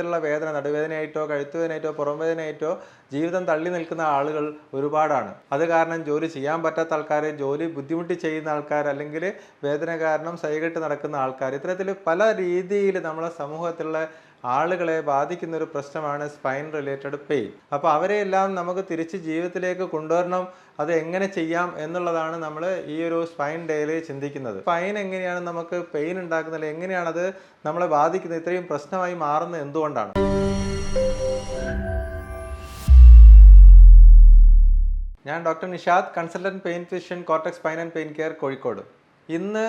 ഇത്തരത്തിലുള്ള വേദന നടുവേദനയായിട്ടോ കഴുത്തുവേദനയായിട്ടോ പുറംവേദനയായിട്ടോ ജീവിതം തള്ളി നിൽക്കുന്ന ആളുകൾ ഒരുപാടാണ്. അത് കാരണം ജോലി ചെയ്യാൻ പറ്റാത്ത ആൾക്കാർ ജോലി ബുദ്ധിമുട്ടി ചെയ്യുന്ന ആൾക്കാർ അല്ലെങ്കിൽ വേദന കാരണം സൈകെട്ട് നടക്കുന്ന ആൾക്കാർ. ഇത്തരത്തിൽ പല രീതിയിൽ നമ്മളെ സമൂഹത്തിലുള്ള ആളുകളെ ബാധിക്കുന്ന ഒരു പ്രശ്നമാണ് സ്പൈൻ റിലേറ്റഡ് പെയിൻ അപ്പോൾ അവരെയെല്ലാം നമുക്ക് തിരിച്ച് ജീവിതത്തിലേക്ക് കൊണ്ടുവരണം അത് എങ്ങനെ ചെയ്യാം എന്നുള്ളതാണ് നമ്മൾ ഈ ഒരു സ്പൈൻ ഡേയിൽ ചിന്തിക്കുന്നത്. സ്പൈൻ എങ്ങനെയാണ് നമുക്ക് പെയിൻ ഉണ്ടാക്കുന്നത് എങ്ങനെയാണത് നമ്മളെ ബാധിക്കുന്നത് ഇത്രയും പ്രശ്നമായി മാറുന്നത് എന്തുകൊണ്ടാണ്? ഞാൻ doctor Nishad consultant pain physician Cortex spine and pain care Kozhikode. ഇന്ന്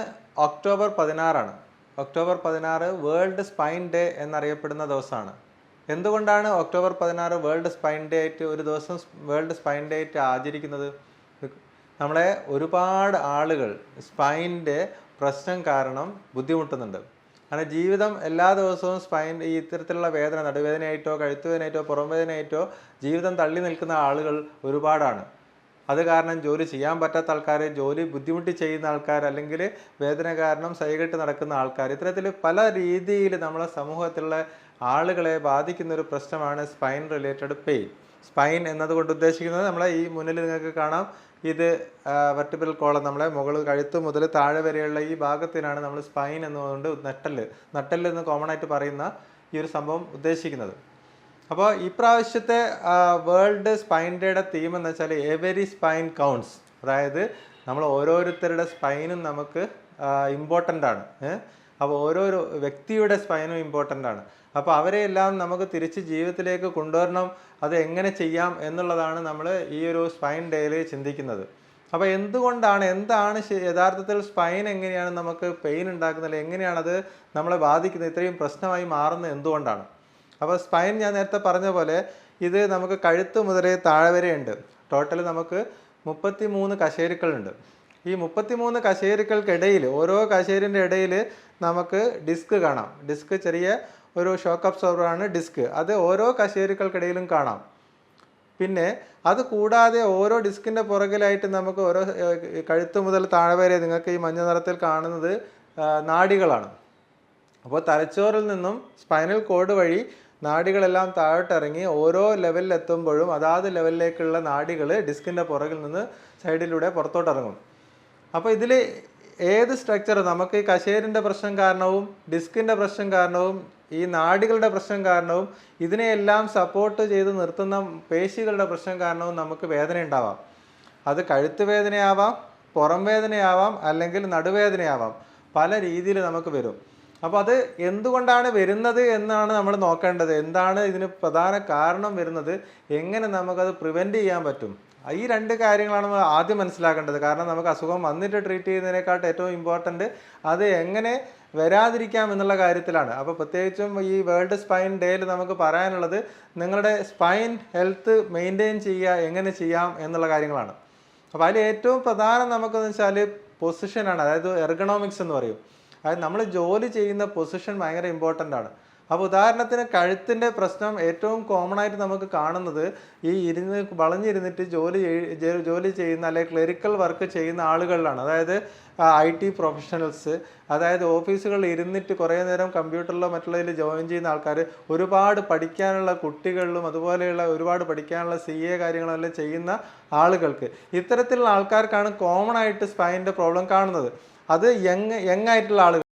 ഒക്ടോബർ പതിനാറാണ്. ഒക്ടോബർ പതിനാറ് വേൾഡ് സ്പൈൻ ഡേ എന്നറിയപ്പെടുന്ന ദിവസമാണ്. എന്തുകൊണ്ടാണ് ഒക്ടോബർ പതിനാറ് വേൾഡ് സ്പൈൻ ഡേ ആയിട്ട് ഒരു ദിവസം വേൾഡ് സ്പൈൻ ഡേ ആയിട്ട് ആചരിക്കുന്നത്? നമ്മളെ ഒരുപാട് ആളുകൾ സ്പൈന്റെ പ്രശ്നം കാരണം ബുദ്ധിമുട്ടുന്നുണ്ട്. കാരണം ജീവിതം എല്ലാ ദിവസവും സ്പൈൻ ഈ ഇത്തരത്തിലുള്ള വേദന നടുവേദനയായിട്ടോ കഴുത്തുവേദനയായിട്ടോ പുറംവേദനയായിട്ടോ ജീവിതം തള്ളി നിൽക്കുന്ന ആളുകൾ ഒരുപാടാണ്. അത് കാരണം ജോലി ചെയ്യാൻ പറ്റാത്ത ആൾക്കാർ ജോലി ബുദ്ധിമുട്ടി ചെയ്യുന്ന ആൾക്കാർ അല്ലെങ്കിൽ വേദന കാരണം സൈകെട്ട് നടക്കുന്ന ആൾക്കാർ ഇത്തരത്തിൽ പല രീതിയിൽ നമ്മളെ സമൂഹത്തിലുള്ള ആളുകളെ ബാധിക്കുന്ന ഒരു പ്രശ്നമാണ് സ്പൈൻ റിലേറ്റഡ് പെയിൻ സ്പൈൻ എന്നതുകൊണ്ട് ഉദ്ദേശിക്കുന്നത് നമ്മളെ ഈ മുന്നിൽ നിങ്ങൾക്ക് കാണാം. ഇത് വെർട്ടിബിൾ കോളം നമ്മളെ മുകൾ കഴുത്ത് മുതൽ താഴെ വരെയുള്ള ഈ ഭാഗത്തിനാണ് നമ്മൾ സ്പൈൻ എന്നുകൊണ്ട് നട്ടൽ നട്ടൽ എന്ന് കോമൺ ആയിട്ട് പറയുന്ന ഈ ഒരു സംഭവം ഉദ്ദേശിക്കുന്നത്. അപ്പോൾ ഇപ്രാവശ്യത്തെ വേൾഡ് സ്പൈൻ ഡേയുടെ തീം എന്ന് വെച്ചാൽ എവരി സ്പൈൻ കൗണ്ട്സ് അതായത് നമ്മൾ ഓരോരുത്തരുടെ സ്പൈനും നമുക്ക് ഇമ്പോർട്ടന്റ് ആണ്. അപ്പോൾ ഓരോരോ വ്യക്തിയുടെ സ്പൈനും ഇമ്പോർട്ടന്റ് ആണ്. അപ്പോൾ അവരെയെല്ലാം നമുക്ക് തിരിച്ച് ജീവിതത്തിലേക്ക് കൊണ്ടുവരണം അത് എങ്ങനെ ചെയ്യാം എന്നുള്ളതാണ് നമ്മൾ ഈ ഒരു സ്പൈൻ ഡേയിൽ ചിന്തിക്കുന്നത്. അപ്പോൾ എന്തുകൊണ്ടാണ് എന്താണ് യഥാർത്ഥത്തിൽ സ്പൈൻ എങ്ങനെയാണ് നമുക്ക് പെയിൻ ഉണ്ടാക്കുന്നത് എങ്ങനെയാണത് നമ്മളെ ബാധിക്കുന്നത് ഇത്രയും പ്രശ്നമായി മാറുന്നത് എന്തുകൊണ്ടാണ്? അപ്പോൾ സ്പൈൻ ഞാൻ നേരത്തെ പറഞ്ഞ പോലെ ഇത് നമുക്ക് കഴുത്ത് മുതൽ താഴെ വരെ ഉണ്ട്. ടോട്ടൽ നമുക്ക് മുപ്പത്തി മൂന്ന് കശേരുക്കളുണ്ട്. ഈ മുപ്പത്തി മൂന്ന് കശേരുക്കൾക്കിടയിൽ ഓരോ കശേരിന്റെ ഇടയിൽ നമുക്ക് ഡിസ്ക് കാണാം. ഡിസ്ക് ചെറിയ ഒരു ഷോക്ക് അബ്സോർവറാണ് ഡിസ്ക് അത് ഓരോ കശേരുക്കൾക്കിടയിലും കാണാം. പിന്നെ അത് കൂടാതെ ഓരോ ഡിസ്കിന്റെ പുറകിലായിട്ട് നമുക്ക് ഓരോ കഴുത്ത് മുതൽ താഴെ വരെ നിങ്ങൾക്ക് ഈ മഞ്ഞ നിറത്തിൽ കാണുന്നത് നാടികളാണ് അപ്പോൾ തലച്ചോറിൽ നിന്നും സ്പൈനൽ കോഡ് വഴി നാഡികളെല്ലാം താഴോട്ടിറങ്ങി ഓരോ ലെവലിലെത്തുമ്പോഴും അതാത് ലെവലിലേക്കുള്ള നാഡികൾ ഡിസ്കിന്റെ പുറകിൽ നിന്ന് സൈഡിലൂടെ പുറത്തോട്ടിറങ്ങും. അപ്പോൾ ഇതിൽ ഏത് സ്ട്രക്ചർ നമുക്ക് ഈ കശേരിന്റെ പ്രശ്നം കാരണവും ഡിസ്കിന്റെ പ്രശ്നം കാരണവും ഈ നാടികളുടെ പ്രശ്നം കാരണവും ഇതിനെയെല്ലാം സപ്പോർട്ട് ചെയ്ത് നിർത്തുന്ന പേശികളുടെ പ്രശ്നം കാരണവും നമുക്ക് വേദന ഉണ്ടാവാം. അത് കഴുത്ത് വേദനയാവാം പുറം വേദനയാവാം അല്ലെങ്കിൽ നടുവേദനയാവാം. പല രീതിയിൽ നമുക്ക് വരും. അപ്പോൾ അത് എന്തുകൊണ്ടാണ് വരുന്നത് എന്നാണ് നമ്മൾ നോക്കേണ്ടത്. എന്താണ് ഇതിന് പ്രധാന കാരണം വരുന്നത്? എങ്ങനെ നമുക്കത് പ്രിവെന്റ് ചെയ്യാൻ പറ്റും? ഈ രണ്ട് കാര്യങ്ങളാണ് നമ്മൾ ആദ്യം മനസ്സിലാക്കേണ്ടത്. കാരണം നമുക്ക് അസുഖം വന്നിട്ട് ട്രീറ്റ് ചെയ്യുന്നതിനേക്കാട്ട് ഏറ്റവും ഇമ്പോർട്ടന്റ് അത് എങ്ങനെ വരാതിരിക്കാം എന്നുള്ള കാര്യത്തിലാണ്. അപ്പോൾ പ്രത്യേകിച്ചും ഈ വേൾഡ് സ്പൈൻ ഡേയിൽ നമുക്ക് പറയാനുള്ളത് നിങ്ങളുടെ സ്പൈൻ ഹെൽത്ത് മെയിന്റെയിൻ ചെയ്യുക എങ്ങനെ ചെയ്യാം എന്നുള്ള കാര്യങ്ങളാണ്. അപ്പോൾ അതിൽ ഏറ്റവും പ്രധാനം നമുക്കെന്ന് വെച്ചാൽ പൊസിഷനാണ് അതായത് എർഗണോമിക്സ് എന്ന് പറയും. അതായത് നമ്മൾ ജോലി ചെയ്യുന്ന പൊസിഷൻ ഭയങ്കര ഇമ്പോർട്ടന്റ് ആണ്. അപ്പോൾ ഉദാഹരണത്തിന് കഴുത്തിന്റെ പ്രശ്നം ഏറ്റവും കോമൺ ആയിട്ട് നമുക്ക് കാണുന്നത് ഈ ഇരുന്ന് വളഞ്ഞിരുന്നിട്ട് ജോലി ജോലി ചെയ്യുന്ന അല്ലെങ്കിൽ ക്ലറിക്കൽ വർക്ക് ചെയ്യുന്ന ആളുകളിലാണ്. അതായത് ഐ ടി പ്രൊഫഷണൽസ് അതായത് ഓഫീസുകളിൽ ഇരുന്നിട്ട് കുറേ നേരം കമ്പ്യൂട്ടറിലോ മറ്റുള്ളതിൽ ജോയിൻ ചെയ്യുന്ന ആൾക്കാർ ഒരുപാട് പഠിക്കാനുള്ള കുട്ടികളിലും അതുപോലെയുള്ള ഒരുപാട് പഠിക്കാനുള്ള സി എ കാര്യങ്ങളെല്ലാം ചെയ്യുന്ന ആളുകൾക്ക് ഇത്തരത്തിലുള്ള ആൾക്കാർക്കാണ് കോമൺ ആയിട്ട് സ്പൈനിന്റെ പ്രോബ്ലം കാണുന്നത്. അത് യങ് യങ് ആയിട്ടുള്ള ആളുകൾ